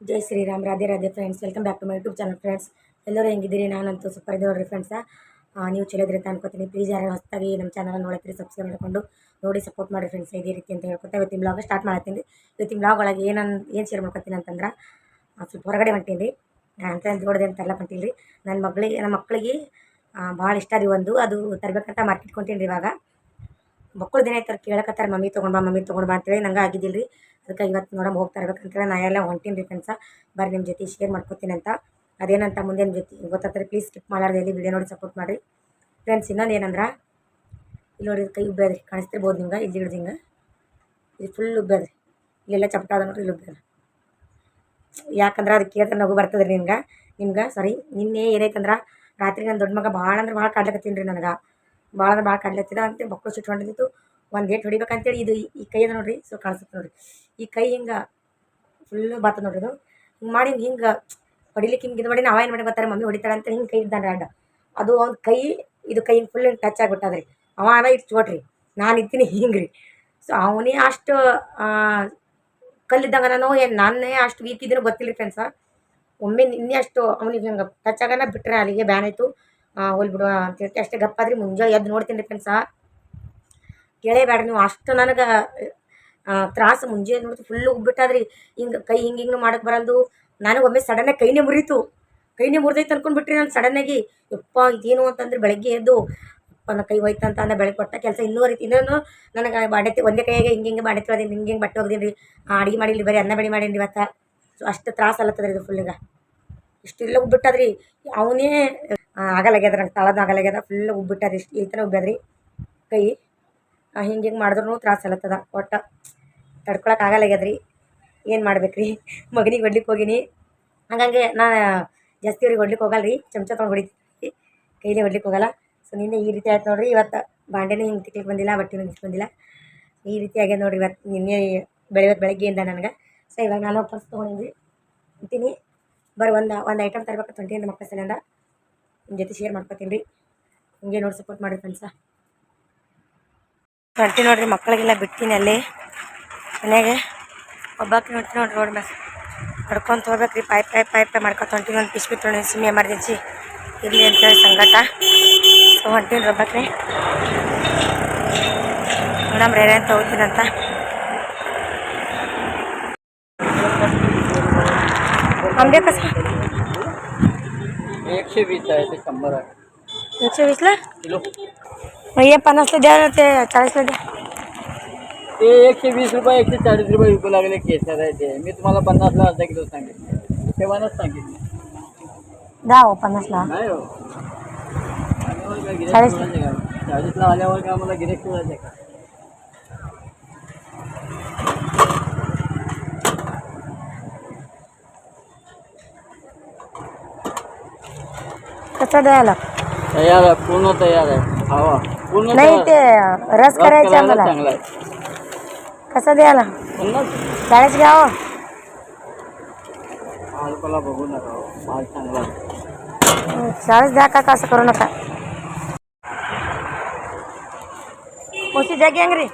Jai Shriram, Radhe Radhe friends welcome back to my YouTube channel friends ಎಲ್ಲರೂ ಹೆಂಗಿದ್ದೀರಿ? ನಾನಂತೂ super ಇದೆ ನೋಡ್ರಿ ಫ್ರೆಂಡ್ಸ ನೀವು ಚಲೋ ಇದ್ರಿ ಅಂತ ಅನ್ಕೋತೀನಿ. ಪ್ಲೀಸ್ ಯಾರು ಹೊಸದಾಗಿ ನಮ್ಮ ಚಾನಲ್ ನೋಡತ್ತೀರಿ ಸಬ್ಸ್ಕ್ರೈಬ್ ಮಾಡ್ಕೊಂಡು ನೋಡಿ ಸಪೋರ್ಟ್ ಮಾಡಿ ಫ್ರೆಂಡ್ಸ್ ಇದೇ ರೀತಿ ಅಂತ ಹೇಳ್ಕೊತಾ ಇವತ್ತಿನ ಬ್ಲಾಗ್ ಸ್ಟಾರ್ಟ್ ಮಾಡ್ತೀನಿ. ಇವತ್ತಿನ ಬ್ಲಾಗ್ ಒಳಗೆ ಏನನ್, ಏನು ಶೇರ್ ಮಾಡ್ಕೊತೀನಿ ಅಂತಂದ್ರೆ ಸ್ವಲ್ಪ ಹೊರಗಡೆ ಹೊಂಟೀನಿ. ಅಂತ ನೋಡಿದೆ ಅಂತೆಲ್ಲ ಹೊಂಟೀನಿ ರೀ ನನ್ನ ಮಗಳಿಗೆ ನಮ್ಮ ಮಕ್ಕಳಿಗೆ ಭಾಳ ಇಷ್ಟ ರೀ ಒಂದು. ಅದು ತರಬೇಕಂತ ಮಾರ್ಕೆಟ್ ಕೊಂತೀನಿ ರೀ ಇವಾಗ. ಮಕ್ಕಳು ದಿನ ಆಯ್ತಾರೆ ಕೇಳಕತ್ತಾರೆ ಮಮ್ಮಿ ತೊಗೊಂಡ್ಬಾ ಮಮ್ಮಿ ತೊಗೊಂಡ್ಬಾ ಅಂತೇಳಿ ನಂಗೆ ಆಗಿದ್ದಿಲ್ಲ ರೀ ಅದಕ್ಕೆ ಇವತ್ತು ನೋಡಮ್ ಹೋಗ್ತಾ ಇರ್ಬೇಕಂತೇಳಿ ನಾ ಎಲ್ಲ ಹೊಂಟೀನಿ ರೀ ಫ್ರೆಂಡ್ಸ ಬರ್ರಿ ನಿಮ್ಮ ಜೊತೆ ಶೇರ್ ಮಾಡ್ಕೊತೀನಿ ಅಂತ. ಅದೇನಂತ ಮುಂದೆ ನಿಮ್ಮ ಜೊತೆ ಗೊತ್ತಾಗ್ತಾರೆ ಪ್ಲೀಸ್ ಸ್ಕಿಪ್ ಮಾಡಾರ್ದೆ ಇಲ್ಲಿ ವಿಡಿಯೋ ನೋಡಿ ಸಪೋರ್ಟ್ ಮಾಡಿರಿ. ಫ್ರೆಂಡ್ಸ್ ಇನ್ನೊಂದು ಏನಂದ್ರೆ, ಇಲ್ಲಿ ನೋಡಿ ಕೈ ಉಬ್ಬೇದ್ರಿ ಕಾಣಿಸ್ತಿರ್ಬೋದು ನಿಮ್ಗೆ? ಇಲ್ಲಿ ಹಿಡ್ದು ಇದು ಫುಲ್ ಉಬ್ಬೇದ್ರಿ ಇಲ್ಲೆಲ್ಲ ಚಪಟ ಅದ ಇಲ್ಲಿ ಉಬ್ಬೇದ್ರಿ ಯಾಕಂದ್ರೆ ಅದು ಕೇಳ್ತಾರೆ ನಗು ಬರ್ತದೆ ರೀ ನಿಮ್ಗೆ? ನಿಮ್ಗೆ ಸಾರಿ ನಿನ್ನೆ ಏನೈತಂದ್ರೆ, ರಾತ್ರಿ ನನ್ನ ದೊಡ್ಡ ಮಗ ಭಾಳ ಅಂದ್ರೆ ಭಾಳ ಕಾಡ್ಲಕತ್ತೀನಿ ರೀ ನನಗೆ. ಭಾಳ ಅಂದ್ರೆ ಭಾಳ ಕಾಡ್ಲತ್ತಿದ ಅಂತ ಮಕ್ಕಳು ಸಿಟ್ಕೊಂಡಿದ್ದು ಒಂದು ಏಟ್ ಹೊಡಿಬೇಕಂತೇಳಿ ಇದು ಈ ಕೈ ಅದ ನೋಡ್ರಿ, ಸೊ ಕಾಣಿಸುತ್ತೆ ನೋಡ್ರಿ. ಈ ಕೈ ಹಿಂಗೆ ಫುಲ್ಲು ಬಾತ ನೋಡ್ರಿ ಅದು. ಹಿಂಗೆ ಮಾಡಿ ಹಿಂಗೆ ಹೊಡಿಲಿಕ್ಕೆ ಹಿಂಗೆ ಇದು ಮಾಡಿ ನಾವು ಏನು ಮಾಡಿ ಬರ್ತಾರೆ ಮಮ್ಮಿ ಹೊಡಿತಾಳೆ ಅಂತ ಹಿಂಗೆ ಕೈ ಇದ್ದಾನೆ ಅಡ್ಡ. ಅದು ಅವ್ನ ಕೈ, ಇದು ಕೈ ಫುಲ್ ಹಿಂಗೆ ಟಚ್ ಆಗಿಬಿಟ್ಟದ್ರಿ. ಅವ ಅದ ಇಟ್ಟು ಚೋಟ್ರಿ, ನಾನು ಇದ್ದೀನಿ ಹಿಂಗೆ ರೀ ಸೊ ಅವನೇ ಅಷ್ಟು ಕಲ್ಲಿದ್ದಾಗ ನಾನು, ಏನು ನಾನೇ ಅಷ್ಟು ವೀಕ್ ಇದ್ದೀನಿ ಗೊತ್ತಿಲ್ಲ ಫ್ರೆಂಡ್ಸ ಒಮ್ಮೆ ನಿನ್ನೆ ಅಷ್ಟು ಅವನಿಗೆ ಹಂಗೆ ಟಚ್ ಆಗೋಣ ಬಿಟ್ಟರೆ ಅಲ್ಲಿಗೆ ಬ್ಯಾನ್ ಆಯಿತು. ಹೋಲ್ ಅಂತ ಅಂತೇಳಿ ಅಷ್ಟೇ ಗಪ್ಪಾದ್ರಿ, ಮುಂಜಾನೆ ಎದ್ದು ನೋಡ್ತೀನಿ ರೀ ಫ್ರೆಂಡ್ಸ ಕೇಳೇಬೇಡ್ರಿ ನೀವು. ಅಷ್ಟು ನನಗೆ ತ್ರಾಸು ಮುಂಜಾನೆ ನೋಡ್ತು ಫುಲ್ಲು ಹೋಗ್ಬಿಟ್ಟಾದ್ರಿ ಹಿಂಗೆ ಕೈ ಹಿಂಗೆ ಹಿಂಗೆ ಮಾಡಕ್ಕೆ ಒಮ್ಮೆ ಸಡನ್ನಾಗಿ ಕೈನೇ ಮುರಿತು. ಕೈನೇ ಮುರಿದೈತೆ ಅಂದ್ಕೊಂಡ್ಬಿಟ್ರಿ ನಾನು ಸಡನ್ನಾಗಿ ಯಪ್ಪ, ಇದೇನು ಅಂತಂದ್ರೆ ಬೆಳಗ್ಗೆ ಎದ್ದು ಅಪ್ಪನ ನನ್ನ ಕೈ ಹೋಯ್ತು ಅಂತ ಅಂದ ಬೆಳಗ್ಗೆ ಕೊಟ್ಟ ಕೆಲಸ ಇನ್ನೂವರೆಗೆ ಇನ್ನೂ ನನಗೆ ಬಾಡೆ ಒಂದೇ ಕೈಯಾಗೆ ಹಿಂಗೆ ಹಿಂಗೆ ಬಾಡೆ ತೊಳೆದೀನಿ, ಹಿಂಗೆ ಹಿಂಗೆ ಬಟ್ಟೆ ಹೋಗ್ದೀನಿ ರೀ ಅಡುಗೆ ಮಾಡಿಲ್ಲ ಬರೀ ಅನ್ನ ಬೆಳಿ ಮಾಡೀನಿ ಇವತ್ತು. ಸೊ ಅಷ್ಟು ತ್ರಾಸ ಅಲ್ಲತ್ತದ್ರಿ ಇದು ಫುಲ್ ಇಷ್ಟು ಇಷ್ಟೆಲ್ಲ ಉಬ್ಬಿಟ್ಟದ್ರಿ ಅವನೇ ಆಗಲಾಗ್ಯದ ನಂಗೆ ತಳದ ಆಗಲಾಗ್ಯದ ಫುಲ್ ಉಬ್ಬಿಟ್ಟದ ಇಷ್ಟು ಈ ಥರ ಉಬ್ಬ್ಯದ್ರಿ ಕೈ ಹಿಂಗೆ ಹಿಂಗೆ ಮಾಡಿದ್ರು ತ್ರಾಸ ಅಲತ್ತದ ಒಟ್ಟು ತಡ್ಕೊಳಕ್ಕೆ ಆಗ್ಯದ್ರಿ ಏನು ಮಾಡ್ಬೇಕ್ರಿ? ಮಗನಿಗೆ ಹೊಡ್ಲಿಕ್ಕೆ ಹೋಗಿನಿ. ಹಂಗಂಗೆ ನಾನು ಜಾಸ್ತಿ ಅವ್ರಿಗೆ ಹೊಡ್ಲಿಕ್ಕೆ ಹೋಗಲ್ಲ ರೀ ಚಮಚ ತೊಗೊಂಡು ಹೊಡಿತೀನಿ ಕೈಲೇ ಹೊಡ್ಲಿಕ್ಕೆ ಹೋಗಲ್ಲ. ಸೊ ನಿನ್ನೆ ಈ ರೀತಿ ಆಯ್ತು ನೋಡ್ರಿ. ಇವತ್ತು ಬಾಂಡೆನೂ ಹಿಂಗೆ ತಿಕ್ಲಿಕ್ಕೆ ಬಂದಿಲ್ಲ, ಬಟ್ಟೆನೂ ಹಿಂಗೆ ಬಂದಿಲ್ಲ. ಈ ರೀತಿ ಆಗ್ಯದ ನೋಡ್ರಿ ಇವತ್ತು ನಿನ್ನೆ ಬೆಳಗ್ಗೆ ಬೆಳಗ್ಗೆಯಿಂದ ನನಗೆ. ಸೊ ಇವಾಗ ನಾನು ಪರ್ಸ್ ತೊಗೊಂಡಿದ್ವಿ ಅಂತೀನಿ. ಬರೀ ಒಂದು ಒಂದು ಐಟಮ್ ತರ್ಬೇಕು ಟ್ವೆಂಟಿ ಮಕ್ಕಳ ಸಲಿಂದ ನಿಮ್ಮ ಜೊತೆ ಶೇರ್ ಮಾಡ್ಕೊತೀನಿ ರೀ. ಹಿಂಗೆ ನೋಡಿ ಸಪೋರ್ಟ್ ಮಾಡಿರಿ ಫ್ರೆಂಡ್ಸ ಹೊಂಟಿ ನೋಡ್ರಿ ಮಕ್ಕಳಿಗೆಲ್ಲ ಬಿಡ್ತೀನಿ ಅಲ್ಲಿ ಮನೆಗೆ ಒಬ್ಬಾಕಿ ನೋಡ್ತೀನಿ ನೋಡ್ರಿ ರೋಡ್ ಮ್ಯಾಗ ಹೊಡ್ಕೊಂತ ಹೋಗ್ಬೇಕ್ರಿ ಪೈಪ್ ಪೈಪ್ ಪೈಪ್ ಮಾಡ್ಕೊತ ಹೊಂಟೀನಿ ಒಂದು ಪಿಸ್ಬಿ ತೊಗೊಂಡು ಸಿಮ್ಮಿ ಎಮರ್ಜೆನ್ಸಿ ಇರಲಿ ಅಂತೇಳಿ ಸಂಗಟ ಸೊ ಹೊಂಟೀನಿ ರೀ ಒಬ್ಬಾಕ್ರಿ ಮೇಡಮ್ ರೇರೆ ಅಂತ ಹೋಗ್ತೀನಂತ आंबे कसं एकशे वीस आहे ते शंभर आहे एकशे वीसला किलो हे पन्नासला द्या ना ते चाळीसला द्या ते एकशे वीस रुपये एकशे चाळीस रुपये विकू लागले केसर आहे ते. मी तुम्हाला पन्नासला अर्धा किलो सांगितलं तेव्हाच सांगितलं द्या हो पन्नासला. नाही हो. आल्यावर काय गिऱ्हाईक चाळीस. का? चाळीसला आल्यावर काय मला गिरेक का? कसं द्यायला? तयार आहे पूर्ण तयार आहे. हवा पूर्ण नाही ते. रस करायचा करायला मला चांगला आहे. कसं द्यायला? पन्नास चाळीस घ्या माल मला बघू नका. माल चांगला आहे. हं, चाळीस द्या का असं करू नका? मोठी जग आहे रे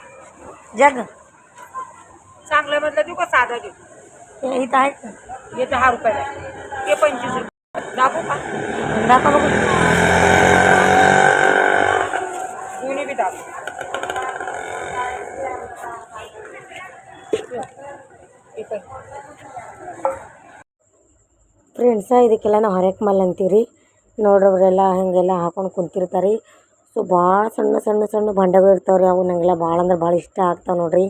जग. चांगलं मधलं देऊ का साधा देऊ हे इथं आहे. का? हे दहा रुपयाला आहे. हे पंचवीस रुपये. दाखवू का? दाखवा बघू. ಸಾಕು ಫ್ರೆಂಡ್ಸ ಇದಕ್ಕೆಲ್ಲ ನಾವು ಹರಕೆ ಮಲ್ ಅಂತೀವಿ ರೀ ನೋಡ್ರವರೆಲ್ಲ ಹಾಗೆಲ್ಲ ಹಾಕೊಂಡು ಕುಂತಿರ್ತಾರೆ. ರೀ ಸೊ ಭಾಳ ಸಣ್ಣ ಸಣ್ಣ ಸಣ್ಣ ಬಂಡೆಗಳು ಇರ್ತಾವೆ ರೀ ಅವು. ನಂಗೆಲ್ಲ ಭಾಳ ಅಂದ್ರೆ ಭಾಳ ಇಷ್ಟ ಆಗ್ತಾವೆ ನೋಡಿರಿ.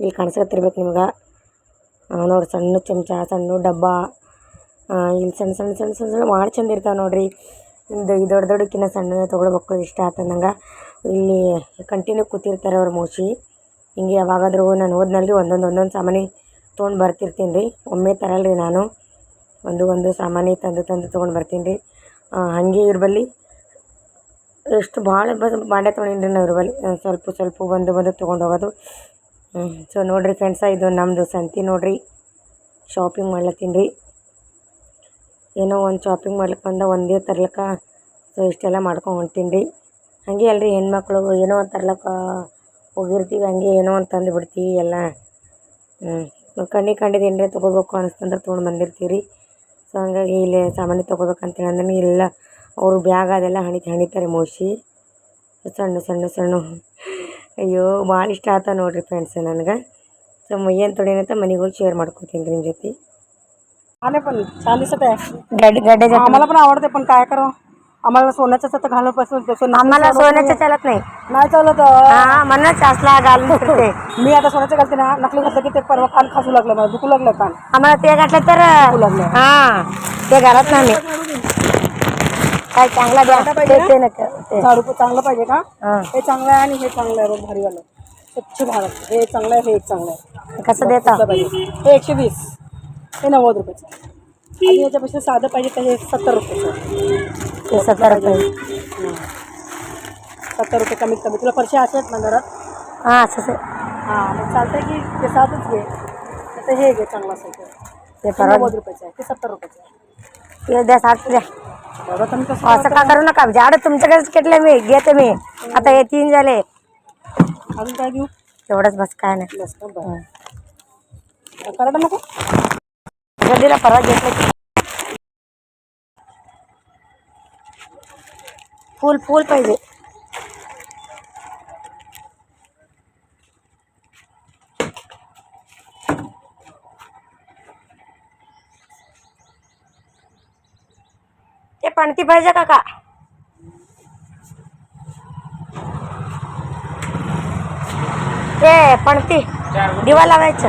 ಇಲ್ಲಿ ಕಾಣಿಸ್ಕೊತಿರ್ಬೇಕು ನಿಮ್ಗೆ. ನೋಡಿ ಸಣ್ಣ ಚಮಚ, ಸಣ್ಣ ಡಬ್ಬ. ಇಲ್ಲಿ ಸಣ್ಣ ಸಣ್ಣ ಸಣ್ಣ ಸಣ್ಣ ಭಾಳ ಚಂದ ಇರ್ತಾವೆ ನೋಡಿರಿ. ಇದು ಈ ದೊಡ್ಡ ದೊಡ್ಡಕ್ಕಿಂತ ಸಣ್ಣ ತೊಗೊಳ್ಬೇಕು ಇಷ್ಟ ಆತ ನಂಗೆ ಇಲ್ಲಿ ಕಂಟಿನ್ಯೂ ಕೂತಿರ್ತಾರೆ ಅವ್ರು ಮೋಶಿ. ಹಿಂಗೆ ಯಾವಾಗಾದರೂ ನಾನು ಹೋದ್ನಲ್ಲಿ ಒಂದೊಂದು ಒಂದೊಂದು ಸಾಮಾನು ತೊಗೊಂಡು ಬರ್ತಿರ್ತೀನಿ ರೀ. ಒಮ್ಮೆ ತರಲ್ಲ ರೀ ನಾನು. ಒಂದು ಒಂದು ಸಾಮಾನು ತಂದು ತಂದು ತೊಗೊಂಡು ಬರ್ತೀನಿ ರೀ. ಹಾಗೆ ಇವ್ರ ಬಳಿ ಎಷ್ಟು ಭಾಳ ಬಾಂಡೆ ತೊಗೊಂಡಿನಿ ನಾವು ಇವ್ರ ಬಳಿ ಸ್ವಲ್ಪ ಸ್ವಲ್ಪ ಬಂದು ಬಂದು ತೊಗೊಂಡು ಹೋಗೋದು. ಸೊ ನೋಡಿರಿ ಫ್ರೆಂಡ್ಸ ಇದು ನಮ್ಮದು ಸಂತಿ ನೋಡಿರಿ. ಶಾಪಿಂಗ್ ಮಾಡ್ಲತ್ತೀನಿ ರೀ. ಏನೋ ಒಂದು ಶಾಪಿಂಗ್ ಮಾಡ್ಲಿಕ್ಕೆ ಬಂದ ಒಂದೇ ತರ್ಲಿಕ್ಕೆ. ಸೊ ಇಷ್ಟೆಲ್ಲ ಮಾಡ್ಕೊಂಡು ಹೊಂಟೀನಿ ರೀ ಹಾಗೆ ಅಲ್ರಿ ಹೆಣ್ಮಕ್ಳು ಏನೋ ಒಂದು ತರ್ಲಿಕ್ಕೆ ಹೋಗಿರ್ತೀವಿ, ಹಂಗೆ ಏನೋ ಒಂದು ತಂದು ಬಿಡ್ತೀವಿ ಎಲ್ಲ. ಕಣ್ಣಿಗೆ ಕಂಡಿದ್ದು ಏನರೇ ತೊಗೋಬೇಕು ಅನಿಸ್ತಂದ್ರೆ ತೊಗೊಂಡು ಬಂದಿರ್ತೀವಿ ರೀ ಸೊ ಹಂಗಾಗಿ ಇಲ್ಲಿ ಸಾಮಾನ್ಯ ತೊಗೋಬೇಕಂತೇಳಿ ಅಂದ್ರೆ ಇಲ್ಲ. ಅವರು ಬ್ಯಾಗ್ ಅದೆಲ್ಲ ಹಣಿ ಹಣಿತಾರೆ ಮೋಸಿ ಸಣ್ಣ ಸಣ್ಣ ಸಣ್ಣ. ಅಯ್ಯೋ ಭಾಳ ಇಷ್ಟ ಆತ ನೋಡಿರಿ ಫ್ರೆಂಡ್ಸ್ ನನಗೆ. ಸೊ ಏನು ತೊಡೆನಂತ ಮನೆಗೆ ಹೋಗಿ ಶೇರ್ ಮಾಡ್ಕೊತೀನಿ ರೀ ನಿಮ್ಮ ಜೊತೆ. आले पण छान दिसत आहे गड्डे आम्हाला पण आवडते पण काय करावं? आम्हाला सोन्याचं सतत घालून पासून आम्हाला सोन्याचं चालत नाही. नाही चालत. हा म्हणूनच असला घालून फिरते. मी आता सोन्याचं घालते ना नकली घातलं की ते परवा कान खासू लागलं मला दुखू लागलं कान. आम्हाला ते घातलं तर लागलं. हा ते घालत नाही काय चांगला झाडू चांगलं पाहिजे का? हा. चांगलं आहे आणि हे चांगलं आहे भारीवालं. स्वच्छ भारत. हे चांगलं आहे हे एक चांगलं आहे. कसं देता? हे एकशे वीस. हे नव्वद रुपयाचं आणि याच्यापेक्षा साधं पाहिजे हे सत्तर रुपयाचं ते सत्तर रुपये. सत्तर रुपये कमीत कमी. तुला पैसे असे आहेत ना घरात? हा असं हां मग चालतंय की ते साधच घे. तर हे घे चांगलं असेल ते. ते हे परवा नव्वद रुपयाचं आहे. ते सत्तर रुपयाचं आहे. ते द्या साठ द्या. बघा तुम्ही कसं असं का करू नका? झाड तुमच्याकडेच घेतले मी घेते मी. आता हे तीन झाले. अजून काय देऊ तेवढंच बस काय नाही. बस का? बरं. करायला नको? गर्दीला परवा घेतलं की फुल पाहिजे. ते पणती पाहिजे काका ते पणती दिवा लावायचं.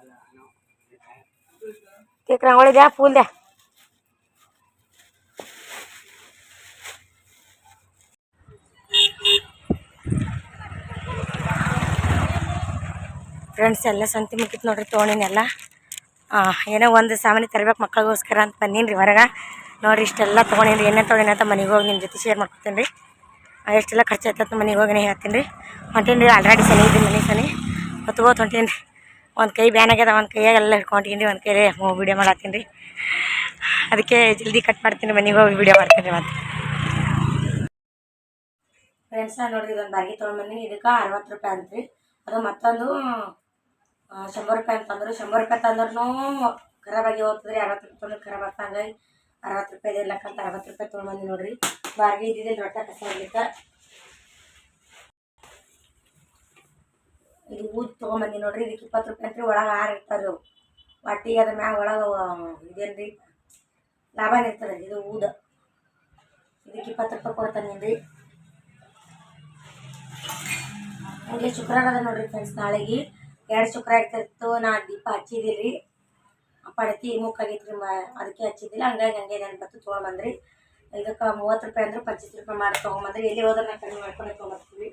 एक रांगोळी द्या फुल द्या ಫ್ರೆಂಡ್ಸ್ ಎಲ್ಲ ಸಂತಿ ಮುಗಿತ್ ನೋಡ್ರಿ ತೊಗೊಂಡಿನೆಲ್ಲ ಏನೋ ಒಂದು ಸಾಮಾನ್ಯ ತರ್ಬೇಕು ಮಕ್ಕಳಿಗೋಸ್ಕರ ಅಂತ ಬಂದೀನಿ ರೀ ಹೊರಗೆ ನೋಡ್ರಿ ಇಷ್ಟೆಲ್ಲ ತೊಗೊಂಡೇನಿ ಏನೇನು ತೊಗೊಂಡೇನಿ ಅಂತ ಮನೆಗೆ ಹೋಗಿ ನಿಮ್ಮ ಜೊತೆ ಶೇರ್ ಮಾಡ್ಕೊತೀನಿ ರೀ ಎಷ್ಟೆಲ್ಲ ಖರ್ಚು ಆಯ್ತಂತ ಮನೆಗೆ ಹೋಗಿ ಹೇಳ್ತೀನಿ ರೀ ಹೊಂಟೀನಿ ರೀ ಆಲ್ರೆಡಿ ಸನಿ ಇದ್ದೀನಿ ಮನೆ ಸನಿ ಹೊತ್ಕೋತ ಹೊಂಟೀನಿ ರೀ ಒಂದು ಕೈ ಬ್ಯಾನ್ ಆಗ್ಯದ, ಒಂದು ಕೈಯಾಗ ಎಲ್ಲ ಹಿಡ್ಕೊಂಡಿನಿ ಒಂದು ಕೈಯಲ್ಲಿ ವೀಡಿಯೋ ಮಾಡತ್ತೀನಿ ರೀ. ಅದಕ್ಕೆ ಜಲ್ದಿ ಕಟ್ ಮಾಡ್ತೀನಿ, ಮನೆಗೆ ಹೋಗಿ ವೀಡಿಯೋ ಮಾಡ್ತೀನಿ ರೀ ಮತ್ತೆ. ಫ್ರೆಂಡ್ಸ್ ನಾನು ನೋಡ್ರಿ ಇದೊಂದು ಬಾಗಿ ತೊಗೊಂಡ್ಬಂದಿ ಇದಕ್ಕೆ ಅರವತ್ತು ರೂಪಾಯಿ ಅಂತ ರೀ ಅದು ಮತ್ತೊಂದು ಶಂಬರ್ ರೂಪಾಯಿ ಅಂತಂದ್ರು ಶಂಬರ್ ರೂಪಾಯಿ ತಂದ್ರೂ ಖರಾಬಾಗಿ ಹೋಗ್ತದ್ರಿ. ಅರವತ್ತು ರೂಪಾಯಿ ತಂದ್ರೆ ಖರಾಬ್ ಆಗ್ತಾ ಹಂಗಾಗಿ ಅರವತ್ತು ರೂಪಾಯಿ ಕಂತ ಅರವತ್ತು ರೂಪಾಯಿ ತೊಗೊಂಡ್ಬಂದಿ ನೋಡ್ರಿ. ಬಾರ್ಗಿ ಇದ್ದಿದ್ದಿಲ್ಲ ರೊಟ್ಟ ಕಸ ಇದು ಊದ್ ತೊಗೊಂಬಂದಿ ನೋಡ್ರಿ, ಇದಕ್ಕೆ ಇಪ್ಪತ್ತು ರೂಪಾಯಿ ಅಂತ್ರಿ, ಒಳಗೆ ಆರು ಇರ್ತಾರೆ ಅವು. ಒಟ್ಟಿಗೆ ಅದ್ರ ಮ್ಯಾಗ ಒಳಗೆ ಇದೇನು ರೀ ಲಾಭ ಇರ್ತದೆ ಇದು ಊದ. ಇದಕ್ಕೆ ಇಪ್ಪತ್ತು ರೂಪಾಯಿ ಕೊಡ್ತಾನೆ ರೀ ಹಂಗೆ ಶುಕ್ರವಾರ ಅದ ನೋಡ್ರಿ ಫ್ರೆಂಡ್ಸ್ ನಾಳೆಗೆ ಎರಡು ಶುಕ್ರ ಇರ್ತಿತ್ತು, ನಾ ದೀಪ ಹಚ್ಚಿದಿರಿ ಪಡತಿ ಮುಕ್ಕಾಗೈತೆ ರೀ ಮ, ಅದಕ್ಕೆ ಹಚ್ಚಿದ್ದಿಲ್ಲ ಹಂಗಾಗಿ ಹಂಗೆ ನೆನಪತ್ತು ತೊಗೊಂಬಂದ್ರಿ. ಇದಕ್ಕೆ ಮೂವತ್ತು ರೂಪಾಯಿ ಅಂದ್ರೆ ಪಚ್ಚೀಸ್ ರೂಪಾಯಿ ಮಾಡಿ ತೊಗೊಂಬಂದ್ರಿ. ಎಲ್ಲಿ ಹೋದ್ರೆ ನಾ ಕಡಿಮೆ ಮಾಡ್ಕೊಂಡು ತೊಗೊಂಬರ್ತೀವಿ.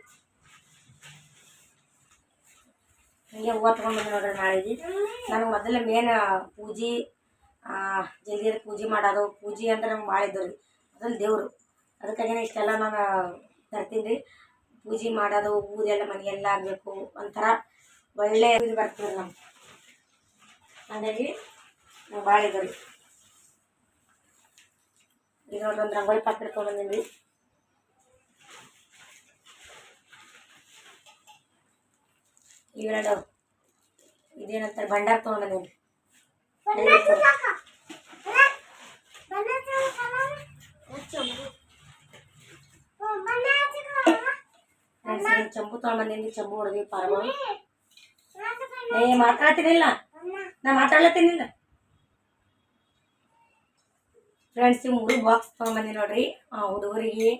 ಹಂಗೆ ಹೂವು ತೊಗೊಂಡ್ಬಂದು ನೋಡ್ರಿ ನಾಳೆಗೆ. ನನಗೆ ಮೊದಲು ಮೇನ್ ಪೂಜೆ ಜಲ್ದಿ ಪೂಜೆ ಮಾಡೋದು. ಪೂಜೆ ಅಂದ್ರೆ ನಮ್ಗೆ ಭಾಳ ಇದ್ದವ್ರಿ ಮೊದಲು ದೇವರು. ಅದಕ್ಕಾಗಿನೇ ಇಷ್ಟೆಲ್ಲ ನಾನು ತರ್ತೀನಿ ರೀ. ಪೂಜೆ ಮಾಡೋದು ಊರೆಲ್ಲ ಮನೆಯೆಲ್ಲ ಆಗಬೇಕು. ಒಂಥರ ಒಳ್ಳೆ ಇದು ಬರ್ತದೆ ನಮ್ಗೆ. ಹಾಗಾಗಿ ನಂಗೆ ಭಾಳ ಇದು ರೀ ಈಗ ನೋಡ್ರಿ ಒಂದು ರಂಗೋಲಿ ಪಾತ್ರೆ ತೊಗೊಂಬಂದೀನಿ ರೀ. ಇವೆರಡು ಇದೇನಂತಾರೆ ಭಂಡಾರ ತೊಗೊಂಬಂದೀನಿ ಫ್ರೆಂಡ್ಸ್ ಚಂಬು ತೊಗೊಂಬಂದೀನಿ ಚಂಬು ಹೊಡೆದಿ ಪಾರ್ಮ. ಏ ಮಾತಾಡ್ತೀನಿಲ್ಲ ನಾ ಮಾತಾಡ್ಲತ್ತೀನಿಲ್ಲ. ಫ್ರೆಂಡ್ಸ್ ಇವು ಮೂರು ಬಾಕ್ಸ್ ತೊಗೊಂಬಂದಿ ನೋಡ್ರಿ. ಹುಡುಗರಿಗೆ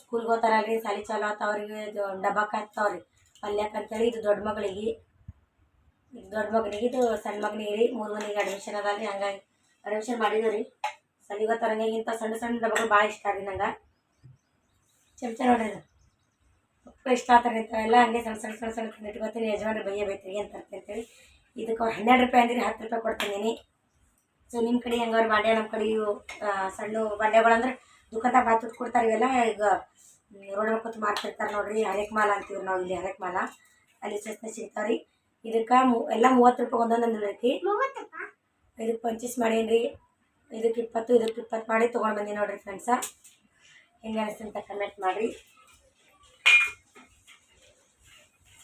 ಸ್ಕೂಲ್ಗೆ ಹೋಗ್ತಾರಲ್ರಿ, ಸಾಲಿ ಚಾಲು ಆತವ್ರಿಗೆ ಡಬ್ಬಕ್ಕೆ ಹಾಕ್ತಾವ್ರಿ ಪಲ್ಯಕ್ಕೆ ಅಂತೇಳಿ ಇದು ದೊಡ್ಡ ಮಗಳಿಗೆ. ಇದು ದೊಡ್ಡ ಮಗನಿಗೆ, ಇದು ಸಣ್ಣ ಮಗನಿಗೆ ರೀ. ಮೂರು ಮಂದಿಗೆ ಅಡ್ಮಿಷನ್ ಅದ ರೀ. ಹಂಗಾಗಿ ಅಡ್ಮಿಷನ್ ಮಾಡಿದ್ವಿ ರೀ. ಸಲಿಗ ತರಂಗಿಂತ ಸಣ್ಣ ಸಣ್ಣ ಡಬ್ಬಗಳು ಭಾಳ ಇಷ್ಟ ರೀ ನಂಗೆ. ಚಮಚ ನೋಡ್ರಿ ಮಕ್ಳು ಇಷ್ಟ ಆತರ ಇಂಥವೆಲ್ಲ ಹಂಗೆ ಸಣ್ಣ ಸಣ್ಣ ಸಣ್ಣ ಸಣ್ಣ ತಂದು ಇಟ್ಕೊತೀನಿ ಯಜಮಾನ್ರು ಬೈಯ ಬೈತಾರೆ ಅಂತ ಅಂತೇಳಿ. ಇದಕ್ಕೆ ಅವ್ರು ಹನ್ನೆರಡು ರೂಪಾಯಿ ಅಂದಿರಿ, ಹತ್ತು ರೂಪಾಯಿ ಕೊಡ್ತೀನಿ ಸೊ ನಿಮ್ಮ ಕಡೆ ಹೆಂಗವ್ರು ಬಾಂಡ್ಯ ನಮ್ಮ ಕಡೆ ಇವು ಸಣ್ಣ ಬಾಂಡ್ಯಗಳಂದ್ರೆ ದುಃಖದಾಗ ಬಾತ್ ಕೊಡ್ತಾರೆ ಇವೆಲ್ಲ, ಈಗ ರೋಡ್ ಕೂತ್ ಮಾರ್ತಿರ್ತಾರೆ ನೋಡ್ರಿ ಹರೇಕ್ ಮಾಲ ಅಂತೀವಿ ನಾವು ಇಲ್ಲಿ ಹರೇಕ್ ಮಾಲ ಅಲ್ಲಿ ಸಸ್ತ ಸಿಗ್ತಾವೆ ರೀ ಇದಕ್ಕೆ ಮು ಎಲ್ಲ ಮೂವತ್ತು ರೂಪಾಯಿ ಒಂದೊಂದು ಐತಿ ಇದಕ್ಕೆ ಪಂಚೀಸ್ ಮಾಡೀನಿ ರೀ ಇದಕ್ಕೆ ಇಪ್ಪತ್ತು ಇದಕ್ಕೆ ಇಪ್ಪತ್ತು ಮಾಡಿ ತೊಗೊಂಡು ಬಂದೀನಿ ನೋಡ್ರಿ ಫ್ರೆಂಡ್ಸ ಹೆಂಗೆ ಅನಿಸ್ತಂತ ಅಂತ ಕಮೆಂಟ್ ಮಾಡಿರಿ.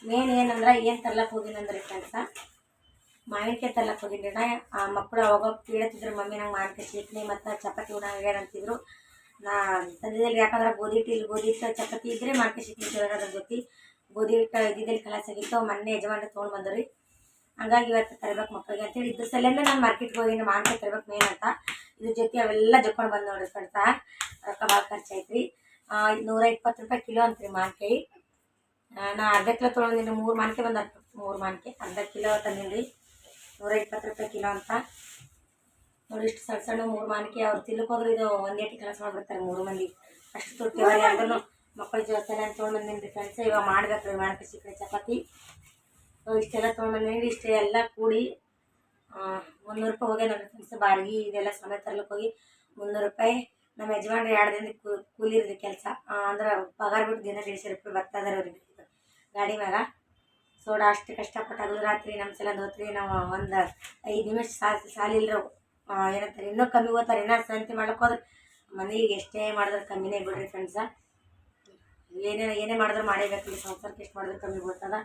ಮೇನ್ ಏನಂದ್ರೆ ಏನು ತರ್ಲಕ್ಕೆ ಹೋಗಿನಂದ್ರಿ ಫ್ರೆಂಡ್ಸ ಮಾವಿನಕಾಯಿ ತರ್ಲಕ್ಕೆ ಹೋಗಿನ್ರಿ ನಾ. ಆ ಮಕ್ಕಳು ಅವಾಗ ಕೇಳ್ತಿದ್ರು ಮಮ್ಮಿ ನಂಗೆ ಮಾವಿನಕಾಯಿ ಚಟ್ನಿ ಮತ್ತು ಚಪಾತಿ ಉಣ ಅಂತಿದ್ರು. ನಾ ತಂದಿದ್ದಲ್ಲಿ ಯಾಕಂದ್ರೆ ಗೋಧಿ ಹಿಟ್ಟು ಇಲ್ಲಿ ಗೋಧಿ ಹಿಟ್ಟು ಚಪಾತಿ ಇದ್ದರೆ ಮಾರ್ಕೆಟ್ ಚಲೋ ಅದ್ರ ಜೊತೆ ಗೋಧಿ ಹಿಟ್ಟು ಇದ್ದಿದ್ದಲ್ಲಿ ಕಲಾಸ್ ಆಗಿತ್ತು ಮೊನ್ನೆ ಯಜಮಾನ ತೊಗೊಂಡು ಬಂದ್ರಿ ಹಂಗಾಗಿ ಇವತ್ತು ತರ್ಬೇಕು ಮಕ್ಕಳಿಗೆ ಅಂತೇಳಿ ಇದ್ರ ಸಲಿಂದ ನಾನು ಮಾರ್ಕೆಟ್ಗೆ ಹೋಗಿ ಮಾರ್ಕೆಟ್ ತರ್ಬೇಕು ಮೇನ್ ಅಂತ. ಇದ್ರ ಜೊತೆ ಅವೆಲ್ಲ ಜಕ್ಕೊಂಡು ಬಂದು ನೋಡ್ರಿ ಫ್ರೆಂಡ್ಸ. ರೊಕ್ಕ ಭಾಳ ಖರ್ಚಾಯ್ತು ನೂರ ಇಪ್ಪತ್ತು ರೂಪಾಯಿ ಕಿಲೋ ಅಂತ್ರಿ ಮಾನ್ಕಾಯಿ ನಾ ಅರ್ಧ ಕಿಲೋ ತೊಗೊಂಡಿನಿ ಮೂರು ಮಾನ್ಕೆ ಬಂದು ಮೂರು ಮಾನ್ಕೆ. ಅರ್ಧ ಕಿಲೋ ತಂದಿನಿ ನೂರ ಇಪ್ಪತ್ತು ರೂಪಾಯಿ ಕಿಲೋ ಅಂತ. ನೋಡಿ ಇಷ್ಟು ಸಣ್ಣ ಸಣ್ಣ ಮೂರು ಮಾನಿಕೆ ಅವ್ರು ತಿನ್ನಕ್ಕೆ ಹೋದ್ರೆ ಇದು ಒಂದೇ ಕೆಲಸ ಮಾಡ್ಬಿಡ್ತಾರೆ ಮೂರು ಮಂದಿ. ಅಷ್ಟು ತುರ್ತಿವರಿ ಅಂದ್ರೂ ಮಕ್ಕಳ ಜೊತೆ ಅಂತ ತೊಗೊಂಡು ಬಂದೀನಿ ರೀ ಫ್ರೆಂಡ್ಸ್ ಇವಾಗ ಮಾಡ್ಬೇಕು ರೀ ಮಾನ್ಕೆ ಸಿಕ್ಕರೆ ಚಪಾತಿ. ಇಷ್ಟೆಲ್ಲ ತೊಗೊಂಡು ಬಂದೀನಿ ರೀ ಇಷ್ಟೇ ಎಲ್ಲ ಕೂಡಿ ಮುನ್ನೂರು ರೂಪಾಯಿ ಹೋಗಿ ನಮ್ಮ ಫ್ರೆಂಡ್ಸ್ ಬಾರ್ಗಿ ಇದೆಲ್ಲ ಸಮೇತ ತರ್ಲಿಕ್ಕೆ ಹೋಗಿ ಮುನ್ನೂರು ರೂಪಾಯಿ. ನಮ್ಮ ಯಜಮಾನ್ರು ಎರಡು ದಿನದ ಕೂಲಿ ಇರೋದು ಕೆಲಸ. ಅಂದ್ರೆ ಪಗಾರ ಬಿಟ್ಟು ದಿನ ದೇಡ್ಶೆ ರೂಪಾಯಿ ಬರ್ತದೆ ಅವ್ರಿಗೆ. ಗಾಡಿ ಮ್ಯಾಗ. ಸೋಡ ಅಷ್ಟು ಕಷ್ಟಪಟ್ಟಾಗಲು ರಾತ್ರಿ ನಮ್ಮ ಸಲ ಹೋತ್ರಿ ನಾವು ಒಂದು ಐದು ನಿಮಿಷ ಸಾಲ ಸಾಲಿಲ್ಲ ಏನಂತಾರೆ, ಇನ್ನೂ ಕಮ್ಮಿ ಹೋಗ್ತಾರೆ ಇನ್ನೂ ಸಂತಿ ಮಾಡ್ಲಿಕ್ಕೆ ಹೋದ್ರೆ ಮನೆಗೆ ಎಷ್ಟೇ ಮಾಡಿದ್ರೆ ಕಮ್ಮಿನೇ ಬಿಡ್ರಿ ಫ್ರೆಂಡ್ಸ ಏನೇ ಏನೇ ಮಾಡಿದ್ರು ಮಾಡೇಬೇಕು, ಸಂಸಾರಕ್ಕೆ ಎಷ್ಟು ಮಾಡಿದ್ರೆ ಕಮ್ಮಿ ಬರ್ತದ.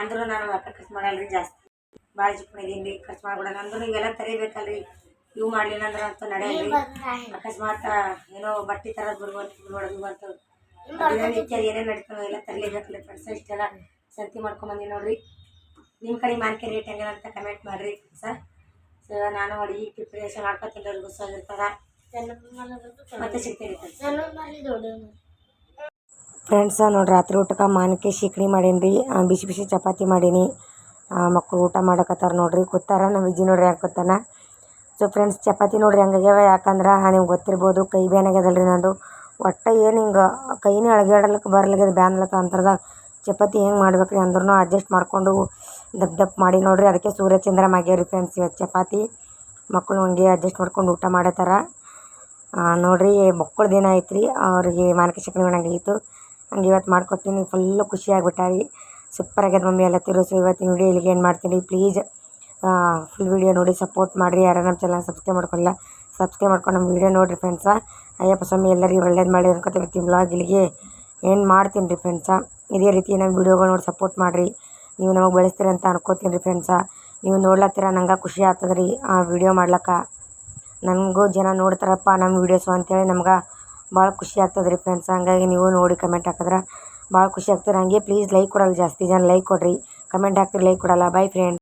ಅಂದ್ರೂ ನಾನು ರೊಕ್ಕ ಖರ್ಚು ಮಾಡಲ್ಲ ರೀ ಜಾಸ್ತಿ ಭಾಳ ಚಿಕ್ಕಣಿದೀನಿ ರೀ ಖರ್ಚು ಮಾಡ್ಬಿಡೋಣ ಅಂದ್ರೂ ಇವೆಲ್ಲ ತರಿಬೇಕಲ್ರಿ. ಇವು ಮಾಡಲಿಲ್ಲ ಅಂದ್ರೆ ಅಂತೂ ನಡೆಯಲ್ಲ ಅಕಸ್ಮಾತ್ ಏನೋ ಬಟ್ಟೆ ಥರ ಬಿಡ್ಬೋದು ಬಂತು ದಿನನಿತ್ಯ ಏನೇ ನಡೀತಾವೆ ಎಲ್ಲ ತರಲೇಬೇಕಲ್ಲ ಫ್ರೆಂಡ್ಸ್ ಇಷ್ಟೆಲ್ಲ. ಸಂತಿ ಮಾಡ್ಕೊಂಬಂದಿ ನೋಡ್ರಿ. ನಿಮ್ಮ ಕಡೆ ಮಾನ್ಕೆ ರೇಟ್ ಹೆಂಗೆ ಅಂತ ಕಮೆಂಟ್ ಮಾಡಿರಿ ಸರ್ ನಾನು ಅಡುಗೆ ಪ್ರಿಪ್ರೇಷನ್ ಮಾಡ್ಕೊತೀನಿ ಅವ್ರಿಗೆ ಆಗಿರ್ತಾರ ಮತ್ತೆ ಫ್ರೆಂಡ್ಸ ನೋಡಿ ರಾತ್ರಿ ಊಟಕ್ಕೆ ಮಾನಕ್ಕೆ ಶಿಕಣಿ ಮಾಡೀನಿ ರೀ ಬಿಸಿ ಬಿಸಿ ಚಪಾತಿ ಮಾಡೀನಿ. ಮಕ್ಕಳು ಊಟ ಮಾಡಕತ್ತಾರ ನೋಡ್ರಿ, ಕೂತಾರ ನಮ್ಮ ವಿಜಿ ನೋಡ್ರಿ ಯಾಕೆ ಕೂತಾನ. ಸೊ ಫ್ರೆಂಡ್ಸ್ ಚಪಾತಿ ನೋಡ್ರಿ ಹಂಗಾಗ್ಯಾವ ಯಾಕಂದ್ರೆ ನಿಮ್ಗೆ ಗೊತ್ತಿರ್ಬೋದು, ಕೈ ಬ್ಯಾನಾಗ್ಯದಲ್ರಿ ನಂದು. ಒಟ್ಟು ಏನು ಹಿಂಗೆ, ಕೈನೇ ಅಳಗ್ಯಾಡಲಿಕ್ಕೆ ಬರ್ಲಾಗ್ಯದ ಬ್ಯಾನ್ಲತ್ತ ಅಂತರ್ದಾಗ ಚಪಾತಿ ಹೆಂಗೆ ಮಾಡ್ಬೇಕು ರೀ ಅಂದ್ರೂ ಅಡ್ಜಸ್ಟ್ ಮಾಡಿಕೊಂಡು ದಪ್ ದಪ್ ಮಾಡಿ ನೋಡಿರಿ. ಅದಕ್ಕೆ ಸೂರ್ಯಚಂದ್ರ ಮಾಡ್ಯಾವ್ರಿ ಫ್ರೆಂಡ್ಸ್ ಇವತ್ತು ಚಪಾತಿ. ಮಕ್ಕಳು ಹಂಗೆ ಅಡ್ಜಸ್ಟ್ ಮಾಡ್ಕೊಂಡು ಊಟ ಮಾಡತ್ತಾರ. ನೋಡಿರಿ, ಮಕ್ಕಳ ದಿನ ಐತೆ ರೀ ಅವ್ರಿಗೆ ಮಾನಕ ಚಕ್ನಿ ಮಾಡಂಗಾಗಿತ್ತು ಹಂಗೆ ಇವತ್ತು ಮಾಡ್ಕೊಟ್ಟಿನಿ ಫುಲ್ಲು ಖುಷಿ ಸೂಪರ್ ಆಗ್ಯದ ಮಮ್ಮಿ ಎಲ್ಲ ತಿರುಸು ಇವತ್ತಿನ ವಿಡಿಯೋ ಇಲ್ಲಿಗೆ ಏನು ಮಾಡ್ತೀನಿ. ಪ್ಲೀಸ್ ಫುಲ್ ವಿಡಿಯೋ ನೋಡಿ ಸಪೋರ್ಟ್ ಮಾಡಿರಿ. ಯಾರು ನಮ್ಮ ಚಾನಲ್ ಸಬ್ಸ್ಕ್ರೈಬ್ ಮಾಡ್ಕೊಳ್ಳಿಲ್ಲ ಸಬ್ಸ್ಕ್ರೈಬ್ ಮಾಡ್ಕೊಂಡು ನಮ್ಮ ವಿಡಿಯೋ ನೋಡಿರಿ ಫ್ರೆಂಡ್ಸ ಅಯ್ಯಪ್ಪ ಸ್ವಾಮಿ, ಎಲ್ಲರಿಗೂ ಒಳ್ಳೇದು ಮಾಡಿ ಅನ್ಕೋತೀವಿ ವ್ಲಾಗ್ ಇಲ್ಲಿಗೆ. ಏನು ಮಾಡ್ತೀನಿ ರೀ ಫ್ರೆಂಡ್ಸ ಇದೇ ರೀತಿ ನಮ್ಮ ವಿಡಿಯೋಗಳು ನೋಡಿ ಸಪೋರ್ಟ್ ಮಾಡಿರಿ. ನೀವು ನಮಗೆ ಬೆಳೆಸ್ತೀರಿ ಅಂತ ಅನ್ಕೋತೀನಿ ರೀ ಫ್ರೆಂಡ್ಸ ನೀವು ನೋಡ್ಲತ್ತೀರ, ನಂಗೆ ಖುಷಿ ಆಗ್ತದೆ ರೀ ಆ ವಿಡಿಯೋ ಮಾಡ್ಲಕ್ಕ. ನನಗೂ ಜನ ನೋಡ್ತಾರಪ್ಪ ನಮ್ಮ ವೀಡಿಯೋಸು ಅಂತೇಳಿ ನಮ್ಗೆ ಭಾಳ ಖುಷಿ ಆಗ್ತದೆ ರೀ ಫ್ರೆಂಡ್ಸ್ ಹಂಗಾಗಿ ನೀವು ನೋಡಿ ಕಮೆಂಟ್ ಹಾಕಿದ್ರೆ ಭಾಳ ಖುಷಿ ಆಗ್ತದೆ. ಹಂಗೆ ಪ್ಲೀಸ್ ಲೈಕ್ ಕೊಡಲ್ಲ ಜಾಸ್ತಿ ಜನ ಲೈಕ್ ಕೊಡಿರಿ. ಕಮೆಂಟ್ ಹಾಕ್ತಿರಿ ಲೈಕ್ ಕೊಡಲ್ಲ. By friends